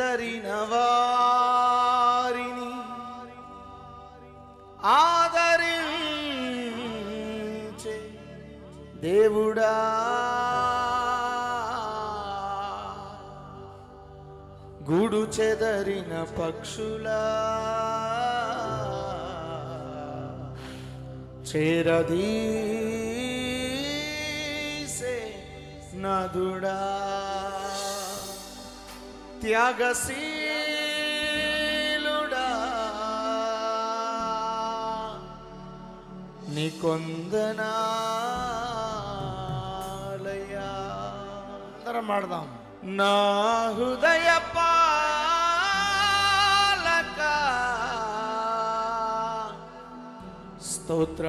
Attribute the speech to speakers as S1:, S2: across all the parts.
S1: చెదరిన వారిని ఆదరించే దేవుడా. గూడు చెదరిన పక్షులా. చేరదీసే నదుడా. త్యాగశీలుడా నికొందనాలయా
S2: అందరం మాడదాం
S1: నా హృదయ పాలక స్తోత్రమేసయా స్తోత్ర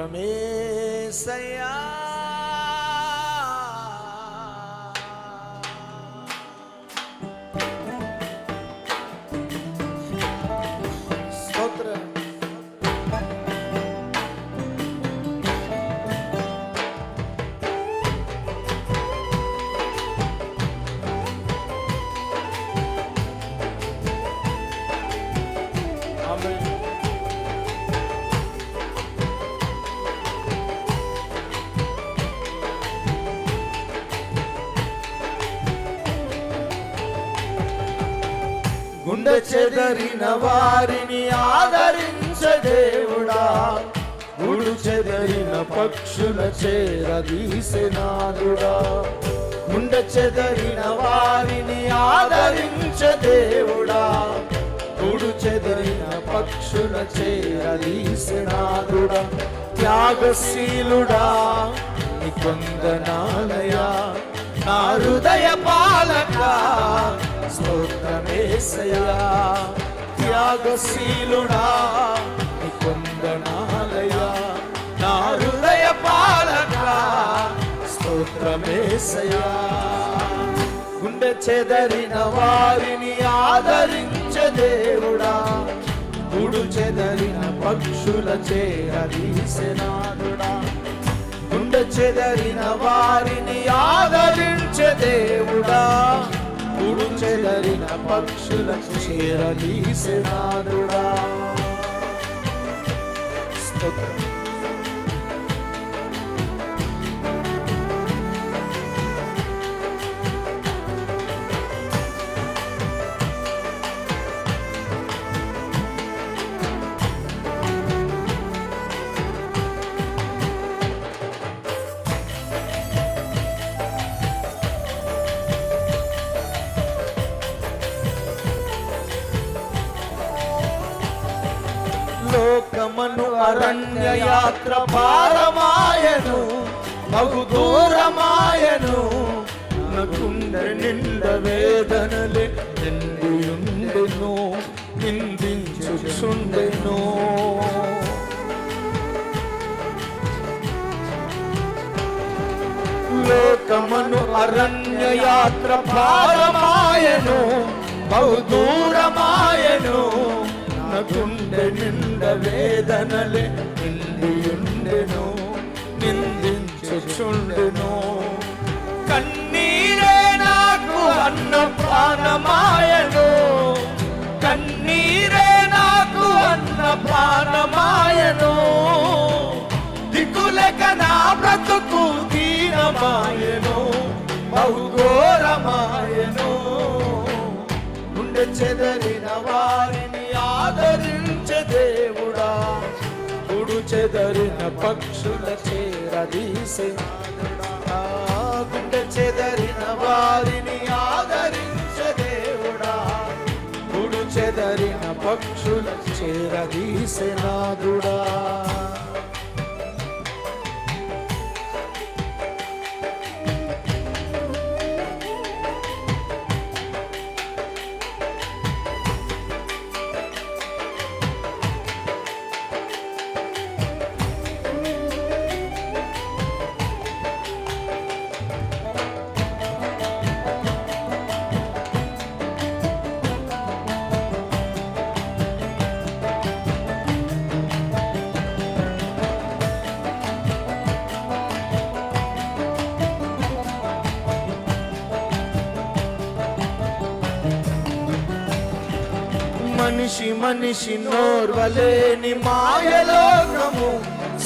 S1: గుండె చెదరిన వారిని ఆదరించ దేవుడా. గుడు చెదరిన పక్షుల చేరదీసెనాదుడా గుండె చెదరిన వారిని ఆదరించ దేవుడా. గుడు చెదరిన పక్షుల చేరదీసెనాదుడా త్యాగశీలుడా నికొందనాలయా నా హృదయ పాలక స్తోత్రమేసయా త్యాగశీలుడా కొందనాలయా నా హృదయ పాలక స్తోత్రమేసయా గుండె చెదరిన వారిని ఆదరించే దేవుడా. గుడు చెదరిన పక్షుల చేరదీసెనాదుడా గుండె చెదరిన వారిని ఆదరించే దేవుడా. గుడు చెదరిన పక్షులకు చేరదీసెనాదుడా స్తోత్రం. അരണ്യയാത്ര ഭാരമായനു ബഹുദൂരമായനു. കുണ്ടനിണ്ട വേദനലെ എന്തിയുണ്ടെന്നോ നിന്ദിച്ചുണ്ടെന്നോ ലോകമനു അരണ്യയാത്ര ഭാരമായനു ബഹുദൂരമായനു. లోకమను నిండ వేదనలే నిండియుండెను నిందించుచుండెను. కన్నీరే నాకు అన్న ప్రాణమాయను కన్నీరే నాకు అన్న ప్రాణమాయను. దిక్కులక నా బ్రతుకు దీనమాయను బహుఘోరమాయను గుండె చెద చెదరిన పక్షుల చేరదీసే గుండె చెదరిన వారిని ఆదరించే దేవుడా. గుడు చెదరిన పక్షుల చేరదీసే నాదుడా మనిషి మనిషి నోర్వలేని మాయలోకము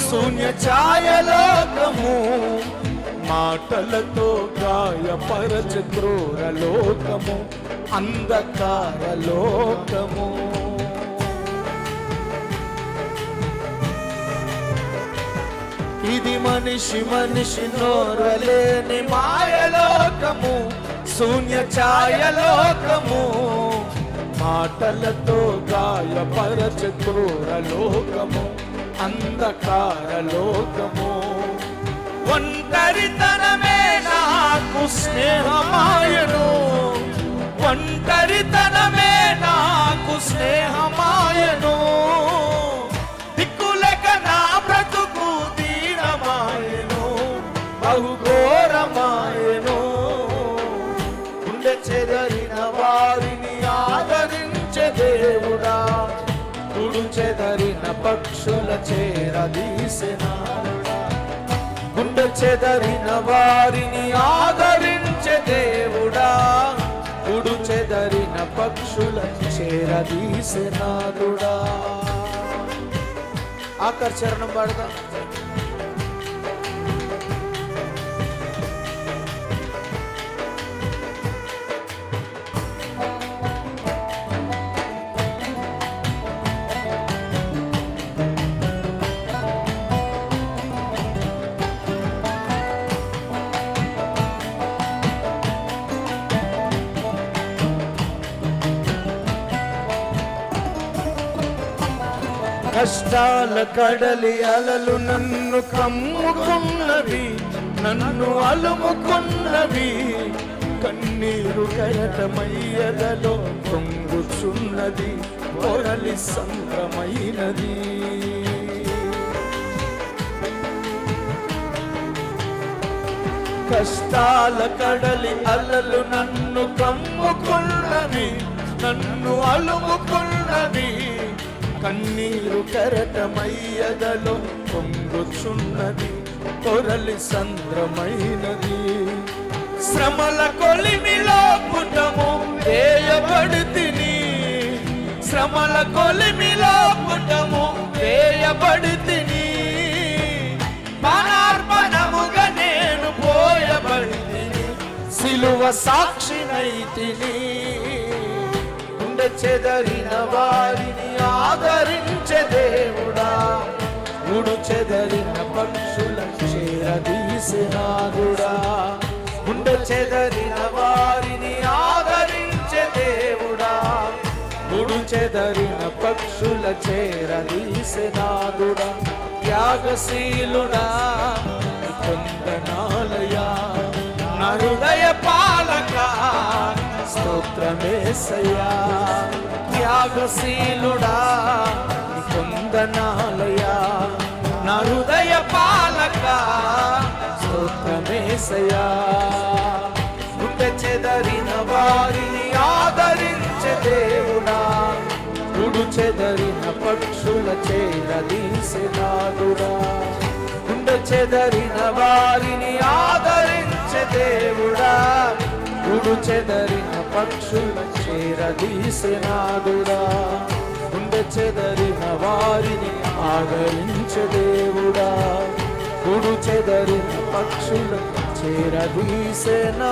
S1: శూన్య ఛాయలోకము. మాటలతో గాయపరచ క్రూర లోకము అంధకార లోకము. ఇది మనిషి మనిషి నోరలేని మాయలోకము శూన్య ఛాయలోకము. మాటలతో గాయపరచ క్రూర లోకము అంధకార లోకము. ఒంటరితనమే నాకు స్నేహమాయను ఒంటరితనమే నాకు స్నేహమాయను. దిక్కులక నా బ్రతుకు దీనమాయను బహుఘోరమాయను. గుండె చెదరిన వారు చెదరిన పక్షుల చేరదీసినాడుడా గుండె చెదరిన వారిని ఆదరించే దేవుడా. గుడు చెదరిన పక్షుల చేరదీసినాదుడా ఆకర్షణం పడదాం. కష్టాల కడలి అలలు నన్ను కమ్ముకున్నవి నన్ను అలుముకున్నవి. కన్నీరు కరటమయ్యదలో పొంగుచున్నది పొరలి సంద్రమైనది. కష్టాల కడలి అలలు నన్ను కమ్ముకున్నవి నన్ను అలుముకున్నవి. కన్నీరు కరటమయ్యదలో పొంగుచున్నది కొరలి సంద్రమైనది. శ్రమల కొలిమిలో పుటము వేయబడితిని. శ్రమల కొలిమిలో పుటము వేయబడితిని. పనార్పణముగా నేను పోయబడితిని సిలువ సాక్షినైతిని. గుండె చెదరిన వారిని ఆదరించే దేవుడా. గుడు చెదరిన పక్షుల చేరదీసినాదుడా గుండె చెదరిన వారిని ఆదరించే దేవుడా. గుడు చెదరిన పక్షుల చేరదీసినాదుడా త్యాగశీలుడా కొందనాలయా నా హృదయ పాలక స్తోత్రమేసయ్యా త్యాగశీలుడా కొందనాలయా నా హృదయ పాలక స్తోత్రమేసయ్యా గుండె చెదరిన వారిని ఆదరించే దేవుడా గుడు చెదరిన పక్షుల చేరదీసినాదుడా గుండె చెదరిన వారిని ఆదరించే దేవుడా గుడు చెదరిన పక్షుల చేరదీసినాదుడా గుండె చెదరిన వారిని ఆదరించే దేవుడా. గుడు చెదరిన పక్షుల చేరదీసినాదుడా